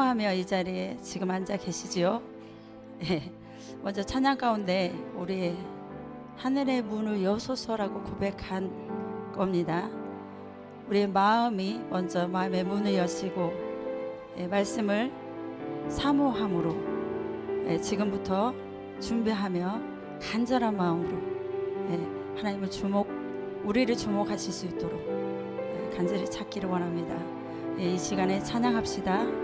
하며 이 자리에 지금 앉아 계시지요? 예. 먼저 찬양 가운데 우리 하늘의 문을 여소서라고 고백한 겁니다. 우리의 마음이 먼저 마음의 문을 여시고 예, 말씀을 사모함으로 예, 지금부터 준비하며 간절한 마음으로 예, 하나님을 주목 우리를 주목하실 수 있도록 예, 간절히 찾기를 원합니다. 예, 이 시간에 찬양합시다.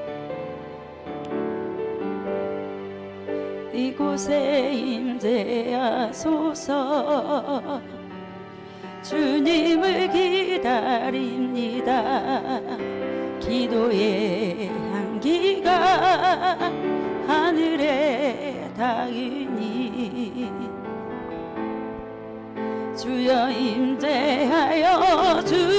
이곳에 임재하소서. 주님을 기다립니다. 기도의 향기가 하늘에 닿으니. 주여 임재하여 주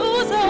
받으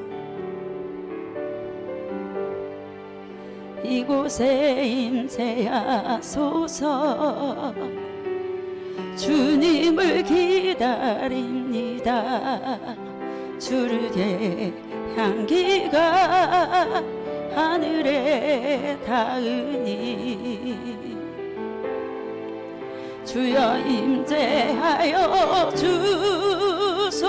이곳에 임재하소서. 주님을 기다립니다. 주르게 향기가 하늘에 닿으니. 주여 임재하여 주소서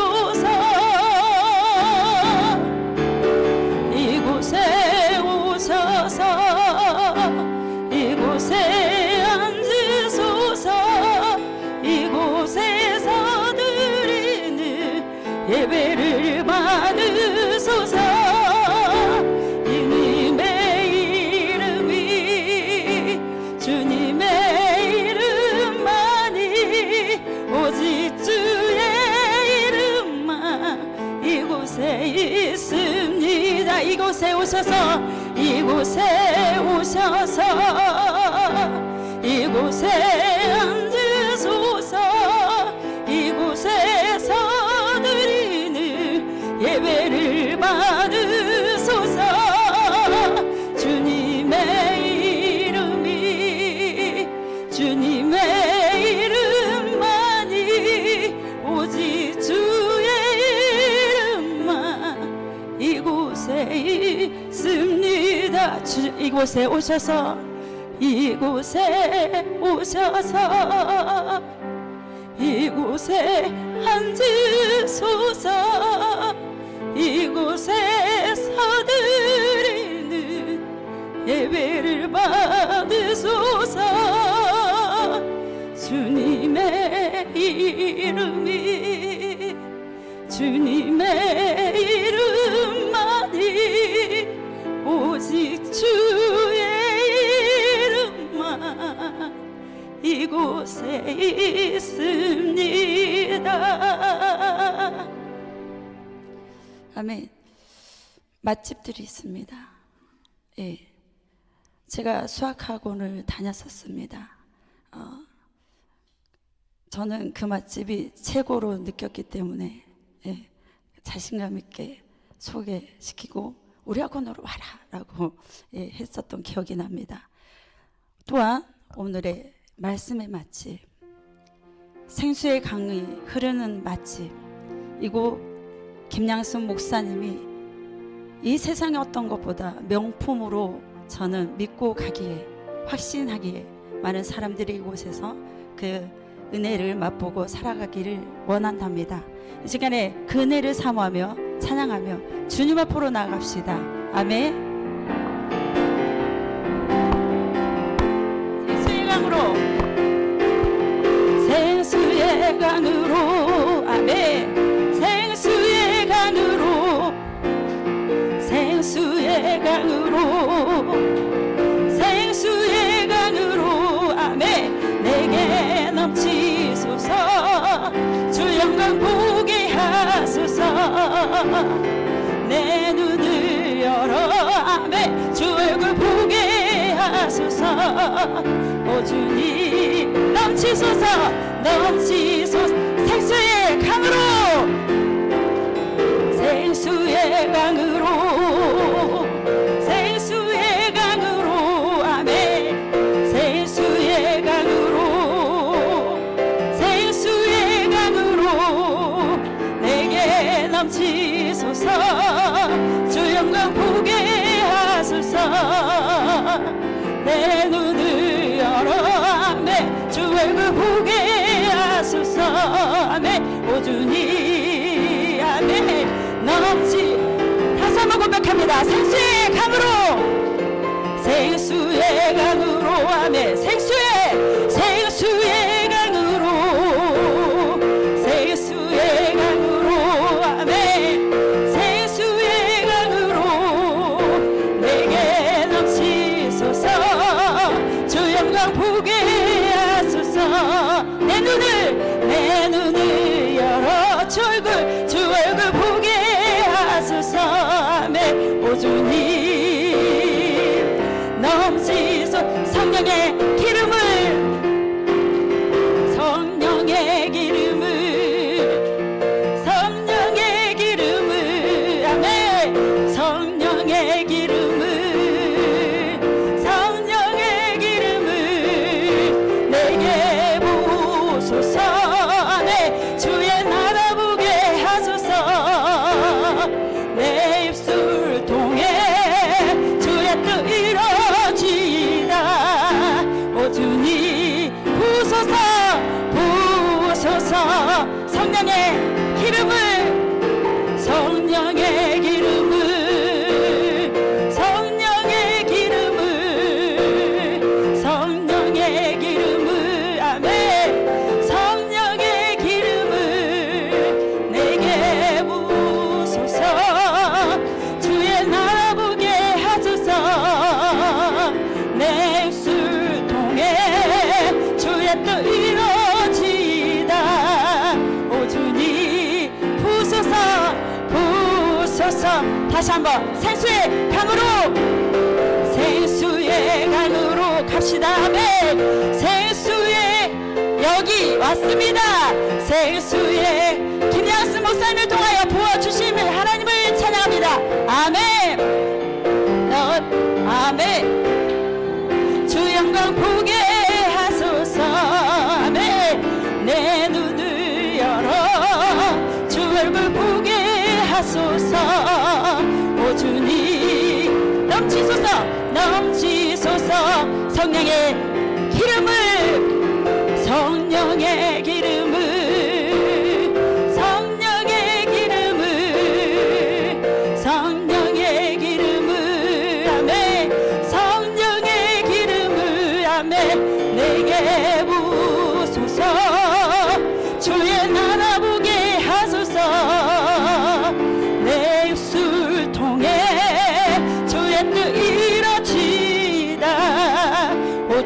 오셔서 이곳에 오셔서 이곳에 곳에 있습니다. 주, 이곳에 오셔서 이곳에 오셔서 이곳에 앉으소서 이곳에 서 드리는 예배를 받으소서. 주님의 이름이 주님의 이름 만이 오직 주의 이름만 이곳에 있습니다. 아멘. 맛집들이 있습니다. 예. 제가 수학학원을 다녔었습니다. 어, 저는 그 맛집이 최고로 느꼈기 때문에 예, 자신감 있게 소개시키고 우리 학원으로 와라라고 예, 했었던 기억이 납니다. 또한 오늘의 말씀의 맛집 생수의 강이 흐르는 맛집 이곳 김양순 목사님이 이 세상의 어떤 것보다 명품으로 저는 믿고 가기에 확신하기에 많은 사람들이 이곳에서 그 은혜를 맛보고 살아가기를 원한답니다. 이 시간에 그 은혜를 사모하며 찬양하며 주님 앞으로 나아갑시다. 아멘. 아멘 주 얼굴 보게 하소서. 오 주님 넘치소서 넘치소서. 생수의 강으로. 생수의 강으로 시 한번 고백합니다. 생수의 강으로 왔습니다. 생수의 김양수 목사님을 통하여 부어주심을 하나님을 찬양합니다. 아멘.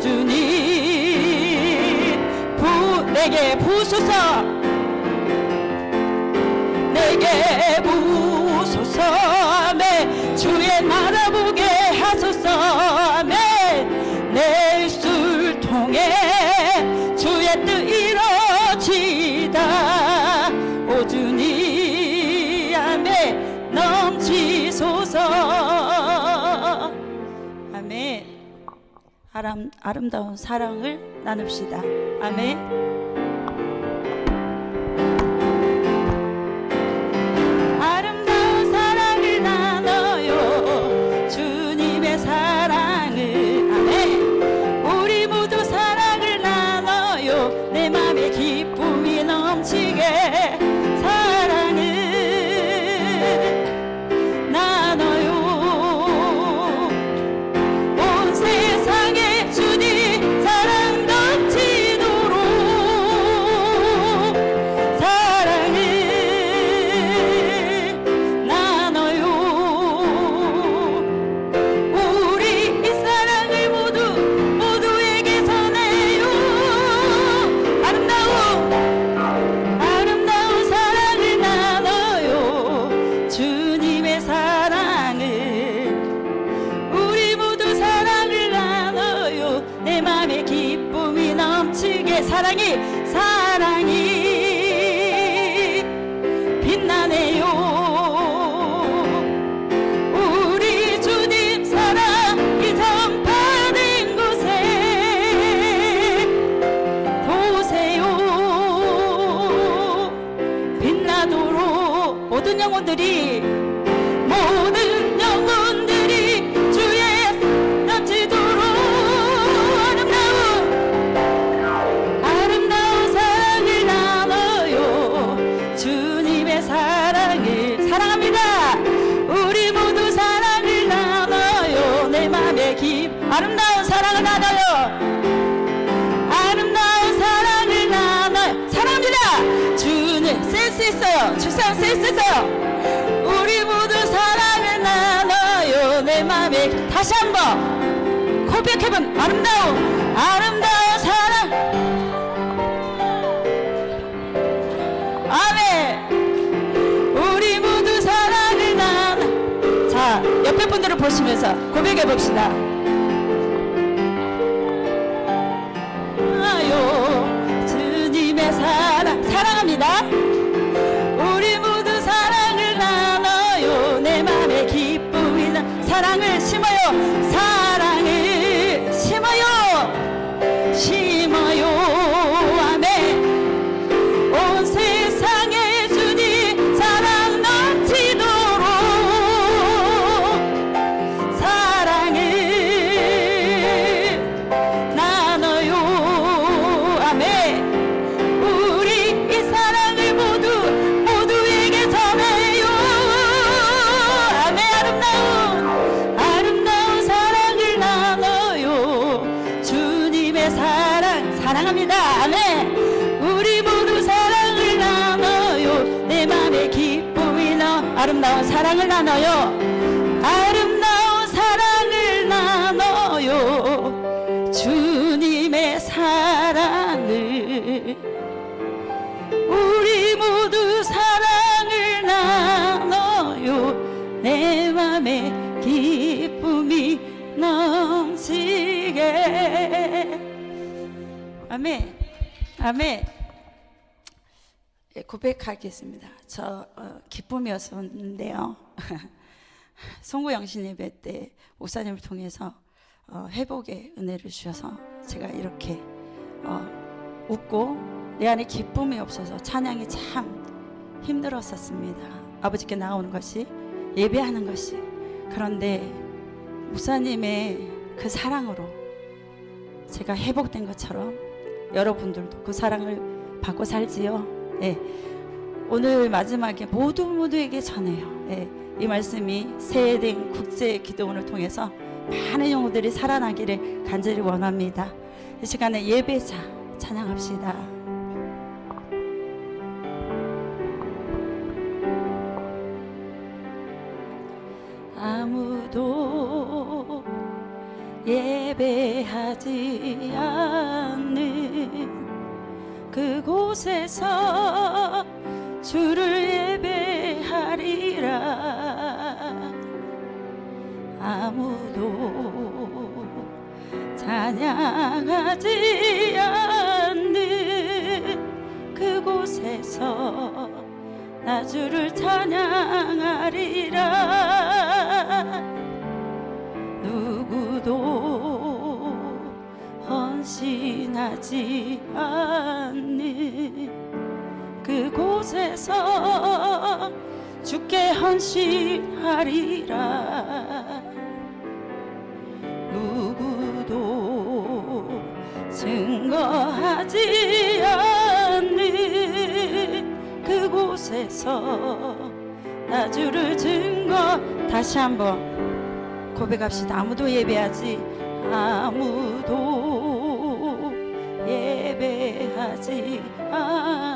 주님 부 내게 부소서 내게 부 아름다운 사랑을 나눕시다. 아멘. 모든 영혼들이 모든 영혼 다시 한번 고백해본 아름다운 아름다운 사랑. 아멘. 우리 모두 사랑을 나눠 자 옆에 분들을 보시면서 고백해 봅시다. 아멘. 아멘. 예, 고백하겠습니다. 저 어, 기쁨이었었는데요. 송구 영신 예배 때 목사님을 통해서 어, 회복의 은혜를 주셔서 제가 이렇게 어, 웃고 내 안에 기쁨이 없어서 찬양이 참 힘들었었습니다. 아버지께 나오는 것이 예배하는 것이. 그런데 목사님의 그 사랑으로 제가 회복된 것처럼 여러분들도 그 사랑을 받고 살지요. 예. 오늘 마지막에 모두 모두에게 전해요. 예. 이 말씀이 세된 국제 기도원을 통해서 많은 영혼들이 살아나기를 간절히 원합니다. 이 시간에 예배자 찬양합시다. 곳에서 주를 예배하리라. 아무도 찬양하지 않는 그곳에서 나 주를 찬양하리라. 누구도 헌신하지 않는 그곳에서 주께 헌신하리라. 누구도 증거하지 않는 그곳에서 나 주를 증거 다시 한번 고백합시다. 아무도 예배하지 아무도 예배하지 않는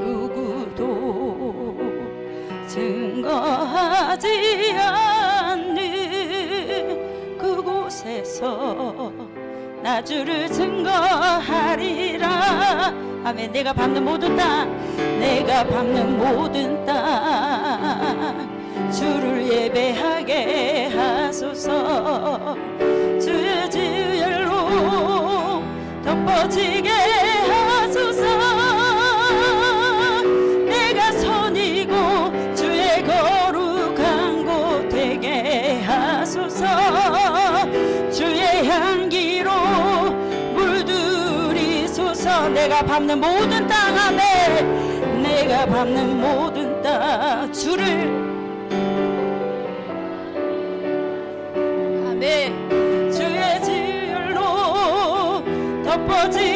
누구도 증거하지 않는 그곳에서 나 주를 증거하리라. 아멘. 내가 밟는 모든 땅 내가 밟는 모든 땅 주를 예배하게 하소서. 주의 지열로 덮어지게 내가 밟는 모든 땅 안에 내가 밟는 모든 땅 주를. 아멘. 주의 지열로 덮어지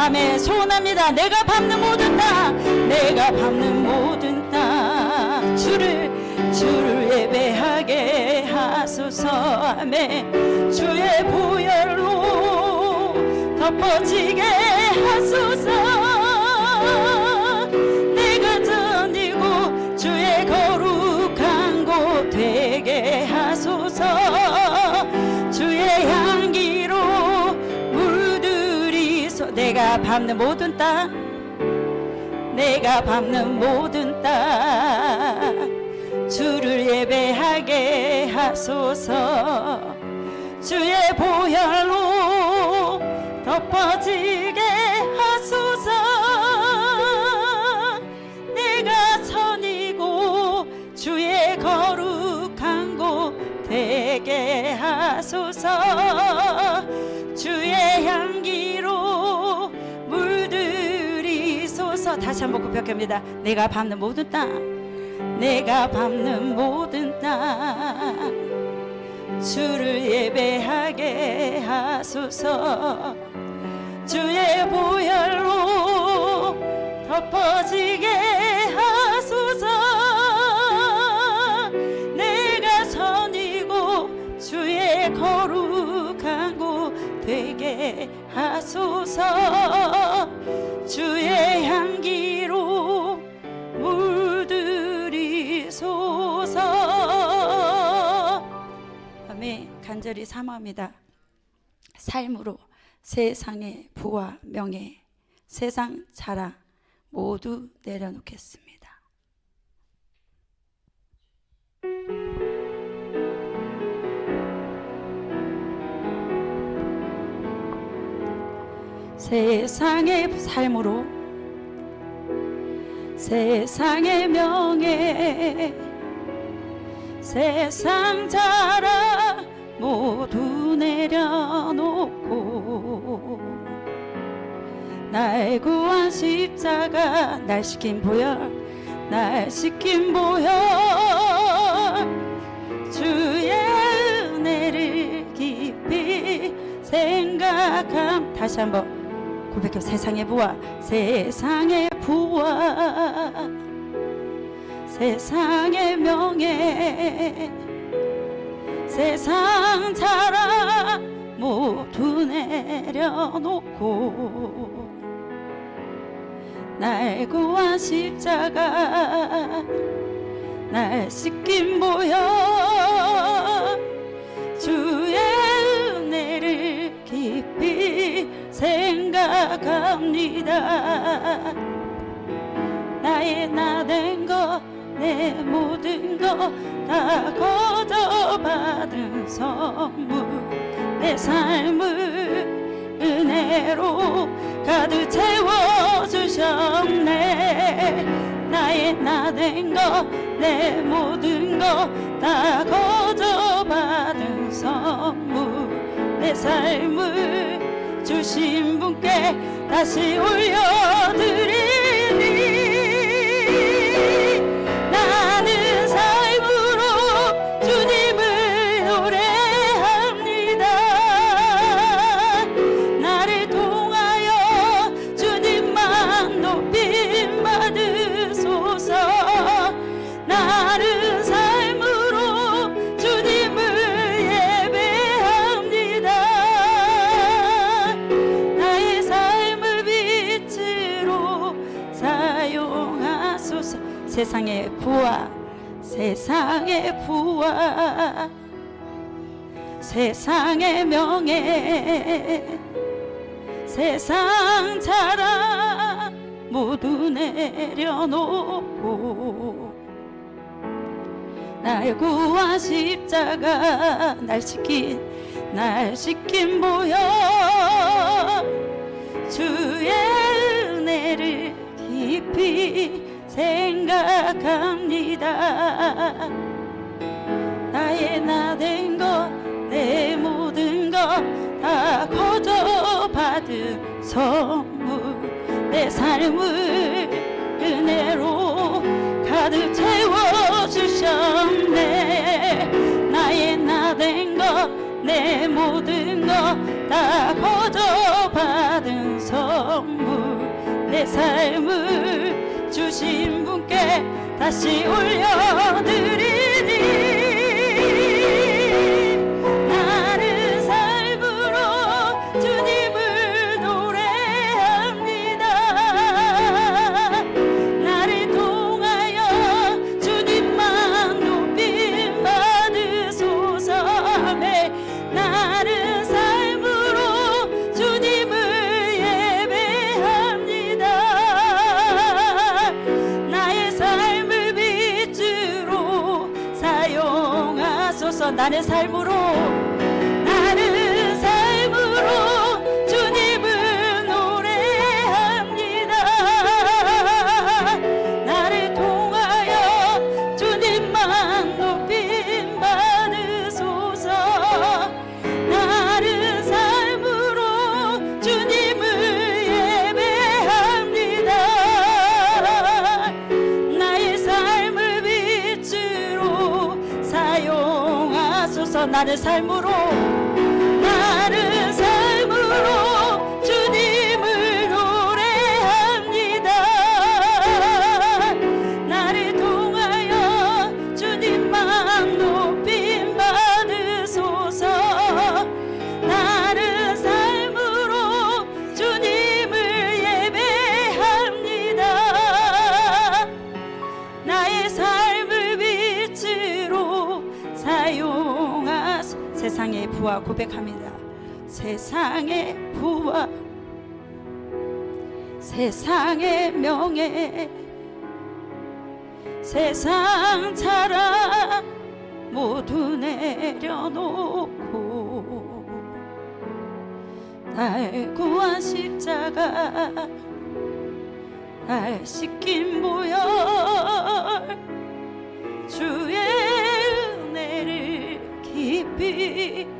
아멘 소원합니다. 내가 밟는 모든 땅 내가 밟는 모든 땅 주를 주를 예배하게 하소서. 아멘. 주의 보혈로 덮어지게 하소서. 내가 전이고 주의 거룩한 곳 되게 하소서 내가 밟는 모든 땅 내가 밟는 모든 땅 주를 예배하게 하소서. 주의 보혈로 덮어지게 하소서. 내가 선이고 주의 거룩한 곳 되게 하소서 다시 한번 고백합니다. 내가 밟는 모든 땅 내가 밟는 모든 땅 주를 예배하게 하소서 주의 보혈로 덮어지게 간절히 사모합니다. 삶으로 세상의 부와 명예 세상 자랑 모두 내려놓겠습니다. 세상의 삶으로 세상의 명예 세상 자랑 모두 내려놓고 날 구한 십자가 날 시킨 보혈 날 시킨 보혈. 주의 은혜를 깊이 생각함. 다시 한번 고백해 세상의 부와 세상의 부와 세상의 명예 세상 자랑 모두 내려놓고 날 구한 십자가 날 씻긴 보여 주의 은혜를 깊이 생각합니다. 나의 나 된 것 내 모든 것 다 거저받은 선물 내 삶을 은혜로 가득 채워주셨네. 나의 나 된 것 내 모든 것 다 거저받은 선물 내 삶을 주신 분께 다시 올려드리니 부와 세상의 부와 세상의 명예 세상 자랑 모두 내려놓고 날 구한 십자가 날 지킨 날 지킨 보혈 주의 은혜를 깊이 생각합니다. 나의 나 된 것 내 모든 것다 거저 받은 선물. 내 삶을 은혜로 가득 채워주셨네. 나의 나 된 것 내 모든 것다 거저 받은 선물. 내 삶을 주신 분께 다시 올려드리 መታደስ አይምሮ 고백합니다. 세상의 부와 세상의 명예 세상 자랑 모두 내려놓고 날 구한 십자가 날 씻긴 보혈 주의 은혜를 깊이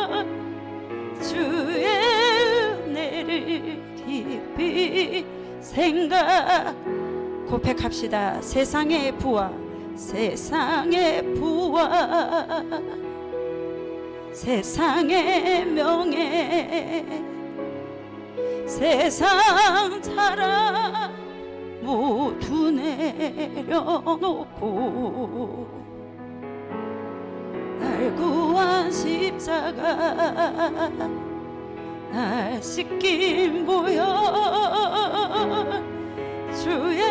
주의 은혜를 깊이 생각 고백합시다. 세상의 부와 세상의 부와 세상의 명예 세상 자랑 모두 내려놓고 날 구한 십자가 날 씻긴 보여. 주의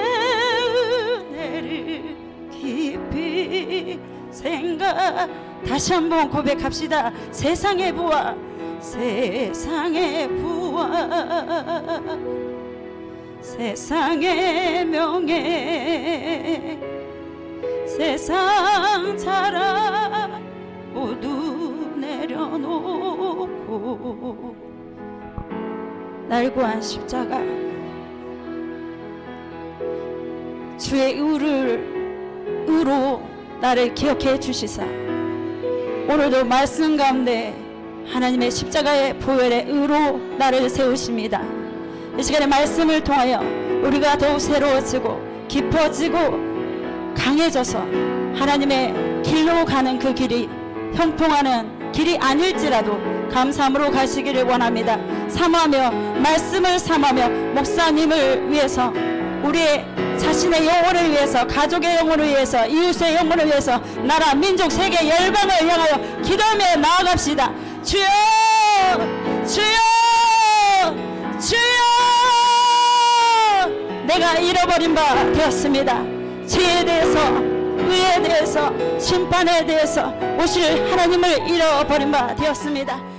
은혜를 깊이 생각. 다시 한번 고백합시다. 세상의 부와 세상의 부와. 세상의 명예. 세상 자랑 모두 내려놓고 날 구한 십자가 주의 의를 의로 나를 기억해 주시사 오늘도 말씀 가운데 하나님의 십자가의 보혈의 의로 나를 세우십니다. 이 시간에 말씀을 통하여 우리가 더욱 새로워지고 깊어지고 강해져서 하나님의 길로 가는 그 길이 형통하는 길이 아닐지라도 감사함으로 가시기를 원합니다. 삼하며 말씀을 삼하며 목사님을 위해서 우리의 자신의 영혼을 위해서 가족의 영혼을 위해서 이웃의 영혼을 위해서 나라 민족 세계 열방을 향하여 기도하며 나아갑시다. 주여 주여 주여 내가 잃어버린 바 되었습니다. 죄에 대해서 의에 대해서 심판에 대해서 오실 하나님을 잃어버린 바 되었습니다.